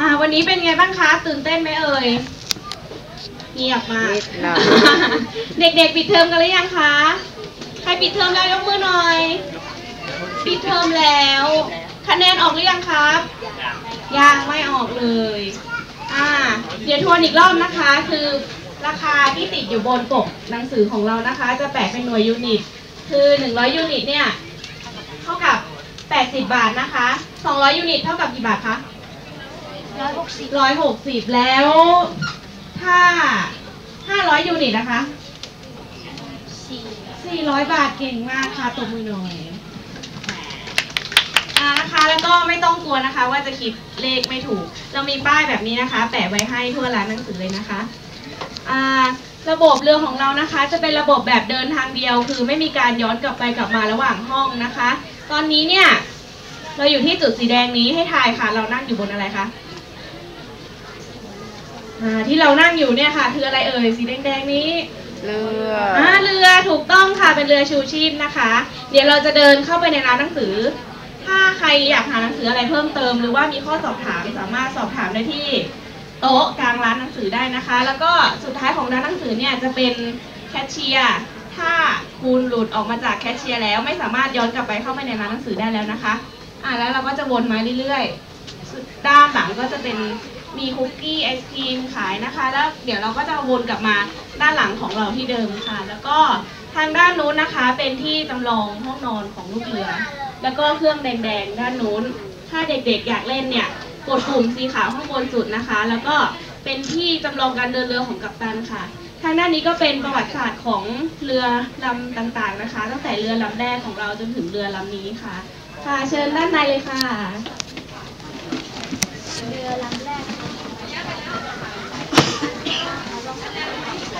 อ่า วันนี้เป็นไงบ้างคะ ตื่นเต้นไหมเอ่ย เงียบมาก นิดหน่อย เด็กๆ ปิดเทอมกันหรือยังคะ ใครปิดเทอมแล้วยกมือหน่อย ปิดเทอมแล้ว คะแนนออกหรือยังครับ ยังไม่ออกเลย อ่า เดี๋ยวทวนอีกรอบนะคะ คือราคาที่ติดอยู่บนปกหนังสือของเรานะคะ จะแปะเป็นหน่วยยูนิต คือ 100 ยูนิตเนี่ย เท่ากับ 80 บาทนะคะ 200 ยูนิต เท่ากับกี่บาทคะ ร้อยหกสิบ160แล้ว ถ้า500ยูนิตนะคะสี่400บาทเก่งมากค่ะตบมือหน่อยอ่านะคะแล้วก็ไม่ต้องกลัวนะคะ ว่าจะคิดเลขไม่ถูก เรามีป้ายแบบนี้นะคะ แปะไว้ให้ทั่วร้านหนังสือเลยนะคะอ่าระบบเรือของเรานะคะ จะเป็นระบบแบบเดินทางเดียว คือไม่มีการย้อนกลับไปกลับมาระหว่างห้องนะคะ ตอนนี้เนี่ย เราอยู่ที่จุดสีแดงนี้ให้ทายค่ะ เรานั่งอยู่บนอะไรคะอ่า ที่เรานั่งอยู่เนี่ยค่ะ คืออะไรเอ่ยสีแดงๆนี้ เรืออ่าเรือถูกต้องค่ะเป็นเรือชูชีพนะคะ เดี๋ยวเราจะเดินเข้าไปในร้านหนังสือ ถ้าใครอยากหาหนังสืออะไรเพิ่มเติม หรือว่ามีข้อสอบถามสามารถสอบถามได้ที่โต๊ะกลางร้านหนังสือได้นะคะ แล้วก็สุดท้ายของร้านหนังสือเนี่ยจะเป็นแคชเชียร์ถ้าคุณหลุดออกมาจากแคชเชียร์แล้ว ไม่สามารถย้อนกลับไปเข้าไปในร้านหนังสือได้แล้วนะคะ อ่าแล้วเราก็จะวนมาเรื่อยๆด้านหลังก็จะเป็น มีคุกกี้ไอศครีมขายนะคะ แล้วเดี๋ยวเราก็จะวนกลับมาด้านหลังของเราที่เดิมค่ะ แล้วก็ทางด้านนู้นนะคะเป็นที่จำลองห้องนอนของลูกเรือ แล้วก็เครื่องแดงๆด้านนู้น ถ้าเด็กๆอยากเล่นเนี่ยกดปุ่มสีขาวข้างบนสุดนะคะ แล้วก็เป็นที่จำลองการเดินเรือของกัปตันค่ะ ทางด้านนี้ก็เป็นประวัติศาสตร์ของเรือลำต่างๆนะคะ ตั้งแต่เรือลำแรกของเราจนถึงเรือลำนี้ค่ะ ค่ะเชิญด้านในเลยค่ะ เรือลำแรก